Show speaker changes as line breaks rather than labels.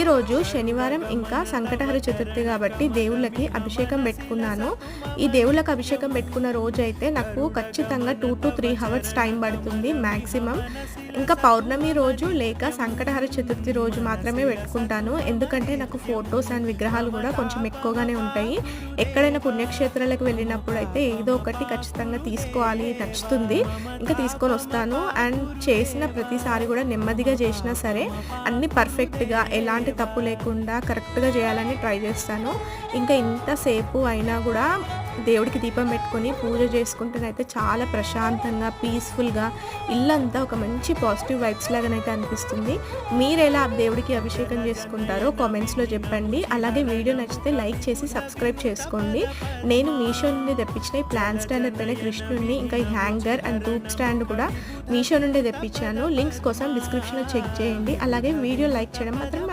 ఈరోజు శనివారం ఇంకా సంకటహర చతుర్థి కాబట్టి దేవుళ్ళకి అభిషేకం పెట్టుకున్నాను. ఈ దేవుళ్ళకి అభిషేకం పెట్టుకున్న రోజు అయితే నాకు ఖచ్చితంగా two to three hours time పడుతుంది మ్యాక్సిమం ఇంకా పౌర్ణమి రోజు లేక సంకటహర చతుర్థి రోజు మాత్రమే పెట్టుకుంటాను. ఎందుకంటే నాకు ఫొటోస్ అండ్ విగ్రహాలు కూడా కొంచెం ఎక్కువగానే ఉంటాయి. ఎక్కడైనా పుణ్యక్షేత్రాలకు వెళ్ళినప్పుడు అయితే ఏదో ఒకటి ఖచ్చితంగా తీసుకోవాలి నచ్చుతుంది. ఇంకా తీసుకొని వస్తాను. అండ్ చేసిన ప్రతిసారి కూడా నెమ్మదిగా చేసినా సరే అన్ని పర్ఫెక్ట్గా ఎలాంటి తప్పు లేకుండా కరెక్ట్గా చేయాలని ట్రై చేస్తాను. ఇంకా ఇంతసేపు అయినా కూడా దేవుడికి దీపం పెట్టుకొని పూజ చేసుకుంటేనైతే చాలా ప్రశాంతంగా పీస్ఫుల్గా ఇల్లంతా ఒక మంచి పాజిటివ్ వైబ్స్ లాగానైతే అనిపిస్తుంది. మీరు ఎలా దేవుడికి అభిషేకం చేసుకుంటారో కామెంట్స్లో చెప్పండి. అలాగే వీడియో నచ్చితే లైక్ చేసి సబ్స్క్రైబ్ చేసుకోండి. నేను మీషో నుండి తెప్పించిన ఈ ప్లాన్ స్టాండర్ పైన కృష్ణుడిని ఇంకా ఈ హ్యాంగర్ అండ్ ధూప్ స్టాండ్ కూడా మీషో నుండి తెప్పించాను. లింక్స్ కోసం డిస్క్రిప్షన్లో చెక్ చేయండి. అలాగే వీడియో లైక్ చేయడం మాత్రం